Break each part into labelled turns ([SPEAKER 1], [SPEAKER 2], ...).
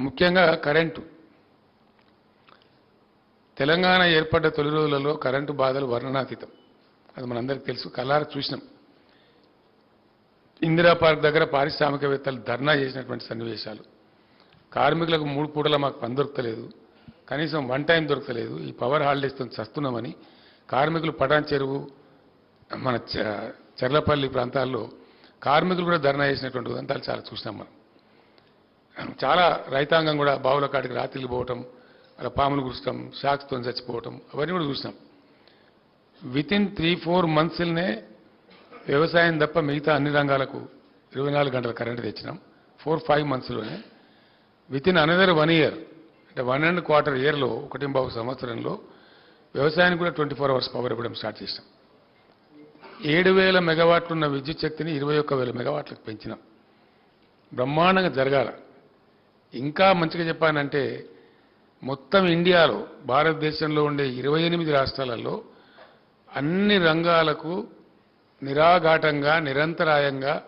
[SPEAKER 1] ముఖ్యంగా కరెంటు. తెలంగాణ ఏర్పడ్డ తొలి రోజులలో కరెంటు బాధలు వర్ణనాతీతం. అది మనందరికీ తెలుసు కల్లారా చూసినాం. ఇందిరా పార్క్ దగ్గర పారిశ్రామికవేత్తలు ధర్నా చేసినటువంటి సన్నివేశాలు. కార్మికులకు మూడు పూటల మాకు పని దొరకలేదు. కనీసం వన్ టైం దొరకలేదు. ఈ పవర్ హాలిడేస్తో చస్తున్నామని కార్మికులు పటాన్ చెరువు మన చ- చర్లపల్లి ప్రాంతాల్లో కార్మికులు కూడా ధర్నా చేసినటువంటి ఉదంతాలు చాలా చూసినాం మనం. చాలా రైతాంగం కూడా బావుల కాడికి రాత్రిలు పోవటం అలా పాములు గుర్చడం షాక్స్తో చచ్చిపోవటం అవన్నీ కూడా చూసినాం. విత్ ఇన్ త్రీ ఫోర్ మంత్స్లోనే వ్యవసాయం తప్ప మిగతా అన్ని రంగాలకు ఇరవై నాలుగు గంటల కరెంటు తెచ్చినాం. Four five మంత్స్లోనే with in another one year అంటే వన్ అండ్ క్వార్టర్ ఇయర్లో ఒకటి బాబు సంవత్సరంలో వ్యవసాయానికి కూడా ట్వంటీ ఫోర్ అవర్స్ పవర్ ఇవ్వడం స్టార్ట్ చేసినాం. ఏడు వేల మెగావాట్లు ఉన్న విద్యుత్ శక్తిని ఇరవై ఒక్క వేల మెగావాట్లకు పెంచినాం. బ్రహ్మాండంగా జరగాల. ఇంకా మంచిగా చెప్పానంటే మొత్తం ఇండియాలో భారతదేశంలో ఉండే ఇరవై ఎనిమిది రాష్ట్రాలలో అన్ని రంగాలకు నిరాఘాటంగా నిరంతరాయంగా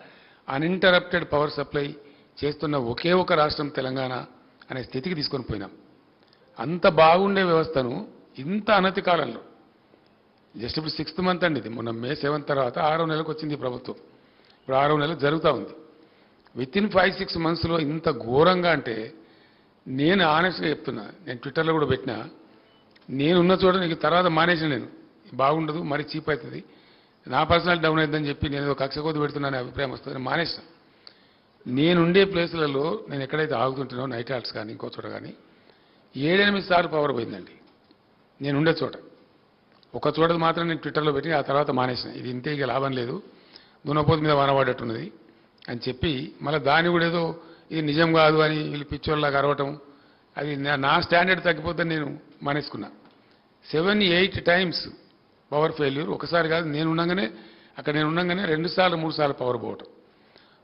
[SPEAKER 1] అన్ఇంటరప్టెడ్ పవర్ సప్లై చేస్తున్న ఒకే ఒక రాష్ట్రం తెలంగాణ అనే స్థితికి తీసుకొని పోయినాం. అంత బాగుండే వ్యవస్థను ఇంత అనతి కాలంలో జస్ట్ ఇప్పుడు సిక్స్త్ మంత్ అండి ఇది మొన్న మే సెవెంత్ తర్వాత ఆరో నెలకు వచ్చింది ప్రభుత్వం. ఇప్పుడు ఆరో నెలలు జరుగుతూ ఉంది. విత్ ఇన్ ఫైవ్ సిక్స్ మంత్స్లో ఇంత ఘోరంగా అంటే నేను ఆనెస్ట్గా చెప్తున్నా నేను ట్విట్టర్లో కూడా పెట్టినా నేనున్న చోట నీకు తర్వాత మానేసిన నేను. బాగుండదు మరి చీప్ అవుతుంది నా పర్సనల్ డౌన్ అవుతుందని చెప్పి నేను ఏదో కక్ష కొద్ది పెడుతున్నాను అభిప్రాయం వస్తుంది మానేసిన. నేనుండే ప్లేసులలో నేను ఎక్కడైతే ఆగుతుంటానో నైట్ హాల్ట్స్ కానీ ఇంకో చోట కానీ ఏడెనిమిది సార్లు పవర్ పోయిందండి. నేను ఉండే చోట. ఒక చోట మాత్రం నేను ట్విట్టర్లో పెట్టి ఆ తర్వాత మానేసిన. ఇది ఇంతే ఇక లాభం లేదు. దునపోతు మీద వానబడ్డట్టున్నది అని చెప్పి మళ్ళీ దాన్ని కూడా ఏదో ఇది నిజం కాదు అని వీళ్ళు పిచ్చోళ్ళలాగా అరవటం అది నా- స్టాండర్డ్ తగ్గిపోతే నేను మానేసుకున్నా. Seven eight times power failure ఒకసారి కాదు నేను ఉండగానే అక్కడ నేను ఉండగానే రెండు సార్లు మూడు సార్లు పవర్ పోవటం.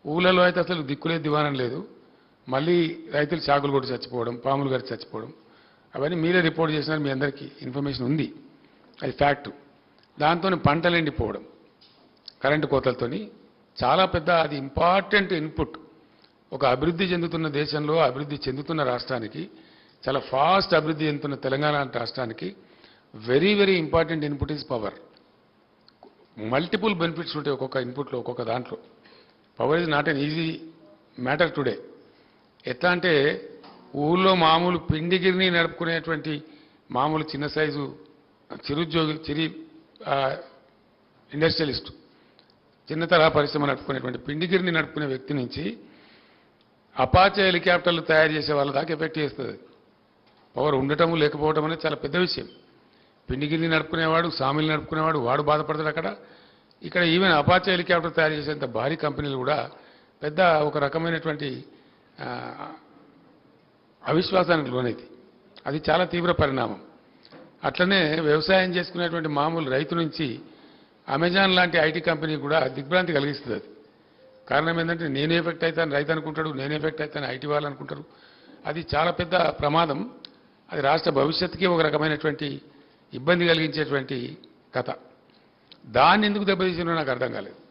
[SPEAKER 1] ఊళ్ళలో అయితే అసలు దిక్కులే దివానం లేదు. మళ్ళీ రైతులు చాకులు కొట్టి చచ్చిపోవడం పాములు గడిచి చచ్చిపోవడం అవన్నీ మీరే రిపోర్ట్ చేసినారు మీ అందరికీ ఇన్ఫర్మేషన్ ఉంది. అది ఫ్యాక్ట్ దాంతో పంటలు ఎండిపోవడం కరెంటు కోతలతోని చాలా పెద్ద అది ఇంపార్టెంట్ ఇన్పుట్. ఒక అభివృద్ధి చెందుతున్న దేశంలో అభివృద్ధి చెందుతున్న రాష్ట్రానికి చాలా ఫాస్ట్ అభివృద్ధి చెందుతున్న తెలంగాణ రాష్ట్రానికి very very important input is power multiple benefits ఉంటాయి ఒక్కొక్క ఇన్పుట్లో ఒక్కొక్క దాంట్లో. Power is not an easy matter today ఎట్లా అంటే ఊళ్ళో మామూలు పిండిగిరిని నడుపుకునేటువంటి మామూలు చిన్న సైజు చిరుద్యోగి చిరి ఇండస్ట్రియలిస్టు చిన్న తరహా పరిశ్రమ నడుపుకునేటువంటి పిండిగిరిని నడుపుకునే వ్యక్తి నుంచి అపాచే హెలికాప్టర్లు తయారు చేసే వాళ్ళ దాకా ఎఫెక్ట్ చేస్తుంది. పవర్ ఉండటం లేకపోవడం అనేది చాలా పెద్ద విషయం. పిండిగిరిని నడుపుకునేవాడు సామిల్ని నడుపుకునేవాడు వాడు బాధపడతాడు అక్కడ. ఇక్కడ ఈవెన్ అపాచే హెలికాప్టర్ తయారు చేసేంత భారీ కంపెనీలు కూడా పెద్ద ఒక రకమైనటువంటి అవిశ్వాసానికి లోనైంది అది చాలా తీవ్ర పరిణామం. అట్లనే వ్యవసాయం చేసుకునేటువంటి మామూలు రైతు నుంచి అమెజాన్ లాంటి ఐటీ కంపెనీ కూడా దిగ్భ్రాంతి కలిగిస్తుంది అది. కారణం ఏంటంటే నేను ఎఫెక్ట్ అవుతాను రైతు అనుకుంటాడు నేను ఎఫెక్ట్ అవుతాను ఐటీ వాళ్ళు అనుకుంటారు. అది చాలా పెద్ద ప్రమాదం. అది రాష్ట్ర భవిష్యత్తుకి ఒక రకమైనటువంటి ఇబ్బంది కలిగించేటువంటి కథ. దాన్ని ఎందుకు దెబ్బతీసినో నాకు అర్థం కాలేదు.